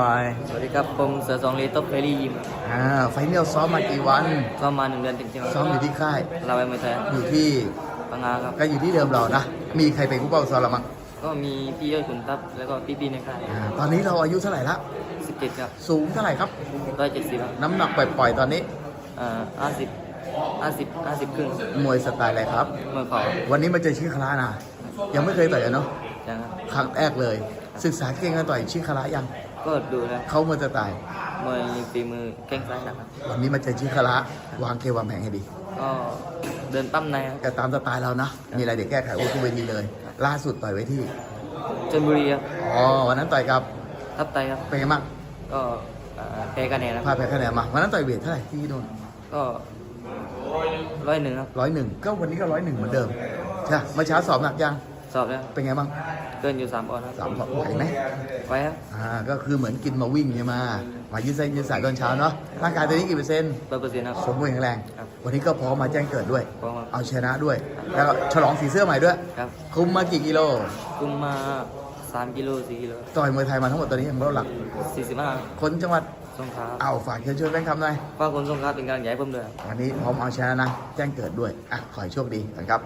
ไปสวัสดีครับผมเสือสองเลตบเฟรี่ยิมอ่าไฟเนลซ้อมมากี่วันก็มาหนึ่งเดือนเต็มๆซ้อมอยู่ที่ค่าย เราไปเมืองไทยอยู่ที่ปังงาครับก็อยู่ที่เดิมเรานะมีใครเป็นผู้เป้าซ้อมเรามั้งก็มีพี่เอ้ยขุนทัพแล้วก็พี่ๆในค่ายอ่าตอนนี้เราอายุเท่าไหร่ละสิบเจ็ดครับสูงเท่าไหร่ครับร้อยเจ็ดสิบครับน้ำหนักปล่อยๆตอนนี้อ่าห้าสิบห้าสิบห้าสิบครึ่งมวยสไตล์อะไรครับเมื่อเขาวันนี้มาเจอชิคาระนะยังไม่เคยต่อยกันเนาะจังครับครั้งแรกเลย ศึกษาเก่งกันต่อยชิคาระยัง ก็ดูแล้วเขามวยสไตล์มวยฝีมือแข้งซ้ายหนะครับวันนี้มาเจอชิคาระวางเควางแผงให้ดี ก็เดินปั้มในครับก็ตามสไตล์เรานะ มีอะไรเดี๋ยวแก้ไขโอ้ทุกเวทีเลย ล่าสุดต่อยไว้ที่ชลบุรีครับอ๋อวันนั้นต่อยกับทับไตครับเป็นไงบ้างก็อ่าแพ้คะแนนครับพลาดแพ้คะแนนมาวันนั้นต่อยเวทเท่าไหร่ที่โดนก็ร้อยหนึ่งครับร้อยหนึ่งก็วันนี้ก็ร้อยหนึ่งเหมือนเดิมใช่ไหมเมื่อเช้าสอบหนักยัง สอบแล้วเป็นไงบ้างเกินอยู่สามปอนด์ครับสามสอบไหวไหมไว้ครับอ่าก็คือเหมือนกินมาวิ่งใช่ไหมมายืดเส้นยืดสายตอนเช้าเนาะร่างกายตัวนี้กี่เปอร์เซ็นต์ร้อยเปอร์เซ็นต์ครับสมบูรณ์แข็งแรงครับวันนี้ก็พร้อมมาแจ้งเกิดด้วยพร้อมครับเอาชนะด้วย แล้วก็ฉลองสีเสื้อใหม่ด้วยครับคุมมากี่กิโลคุมมาสามกิโลสี่กิโลต่อยมวยไทยมาทั้งหมดตอนนี้ยังไม่หลักสี่สิบห้าคนจังหวัดสงขลาเอาฝากเชิญชวนแฟนคลับหน่อยฝากคนสงขลาเป็นกำลังใจให้ผมด้วยครับวันนี้พร้อมเอาชนะนะแจ้งเกิดด้วยอะขอให้โชคดีนะครับ